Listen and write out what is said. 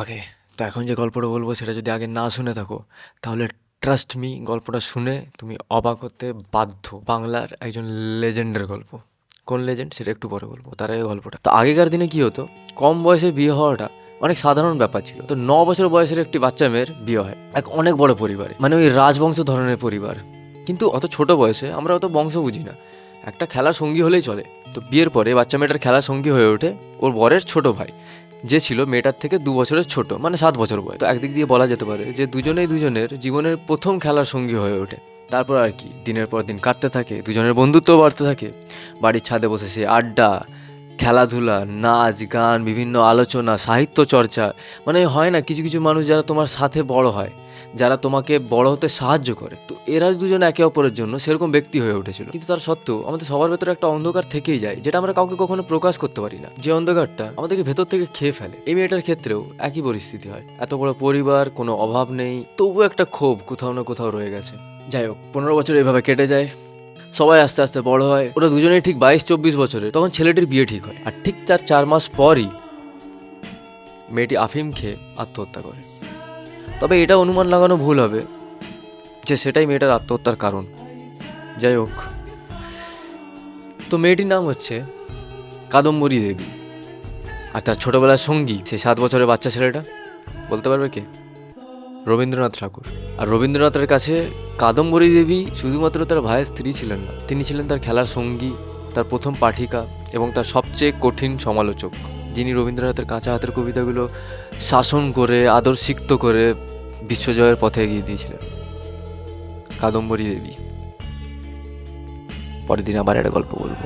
ওকে, তো এখন যে গল্পটা বলব সেটা যদি আগে না শুনে থাকো, তাহলে ট্রাস্ট মি গল্পটা শুনে তুমি অবাক হতে বাধ্য। বাংলার একজন লেজেন্ডের গল্প। কোন লেজেন্ড সেটা একটু পরে বলব, তার আগে গল্পটা। তো আগেকার দিনে কি হতো, কম বয়সে বিয়ে হওয়াটা অনেক সাধারণ ব্যাপার ছিল। তো ন বছর বয়সের একটি বাচ্চা মেয়ের বিয়ে হয়, এক অনেক বড় পরিবারে। মানে ওই রাজবংশ ধরনের পরিবার। কিন্তু অত ছোট বয়সে আমরা অত বংশ বুঝি না। একটা খেলার সঙ্গী হলেই চলে। তো বিয়ের পরে বাচ্চা মেয়েটার খেলার সঙ্গী হয়ে ওঠে ওর বরের ছোট ভাই। যে ছিল মেয়েটার থেকে দু বছরের ছোট মানে সাত বছর বয়স। তো একদিক দিয়ে বলা যেতে পারে যে দুজনেই দুজনের জীবনের প্রথম খেলার সঙ্গী হয়ে ওঠে। তারপর আর কি, দিনের পর দিন কাটতে থাকে, দুজনের বন্ধুত্ব বাড়তে থাকে। বাড়ির ছাদে বসে সে আড্ডা খেলাধুলা, নাচ, গান, বিভিন্ন আলোচনা, সাহিত্য চর্চা মানে হয় না, কিছু কিছু মানুষ যারা তোমার সাথে বড় হয়, যারা তোমাকে বড় হতে সাহায্য করে। তো এরা দুজন একে অপরের জন্য সেরকম ব্যক্তি হয়ে উঠেছিল। কিন্তু তার সত্ত্বেও আমাদের সবার ভেতরে একটা অন্ধকার থেকেই যায়, যেটা আমরা কাউকে কখনো প্রকাশ করতে পারি না। যে অন্ধকারটা আমাদেরকে ভেতর থেকে খেয়ে ফেলে। এই মেয়েটার ক্ষেত্রেও একই পরিস্থিতি হয়। এত বড় পরিবার, কোনো অভাব নেই, তবুও একটা ক্ষোভ কোথাও না কোথাও রয়ে গেছে। যাই হোক, পনেরো বছর এভাবে কেটে যায়। সবাই আস্তে আস্তে বড় হয়। ওরা দুজনেই ঠিক বাইশ, চব্বিশ বছরের। তখন ছেলেটির বিয়ে ঠিক হয়। আর ঠিক তার চার মাস পরই মেয়েটি আফিম খেয়ে আত্মহত্যা করে। তবে এটা অনুমান লাগানো ভুল হবে যে সেটাই মেয়েটার আত্মহত্যার কারণ। যাই হোক। তো মেয়েটির নাম হচ্ছে কাদম্বরী দেবী। আর তার ছোটবেলার সঙ্গী সেই সাত বছরের বাচ্চা ছেলেটা। বলতে পারবে কে? রবীন্দ্রনাথ ঠাকুর। আর রবীন্দ্রনাথের কাছে কাদম্বরী দেবী শুধুমাত্র তার ভাইয়ের স্ত্রী ছিলেন না, তিনি ছিলেন তার খেলার সঙ্গী, তার প্রথম পাঠিকা এবং তার সবচেয়ে কঠিন সমালোচক, যিনি রবীন্দ্রনাথের কাঁচা হাতের কবিতাগুলো শাসন করে, আদর্শিক্ত করে বিশ্বজয়ের পথে এগিয়ে দিয়েছিলেন। কাদম্বরী দেবী। পরের দিন আবার একটা গল্প বলব।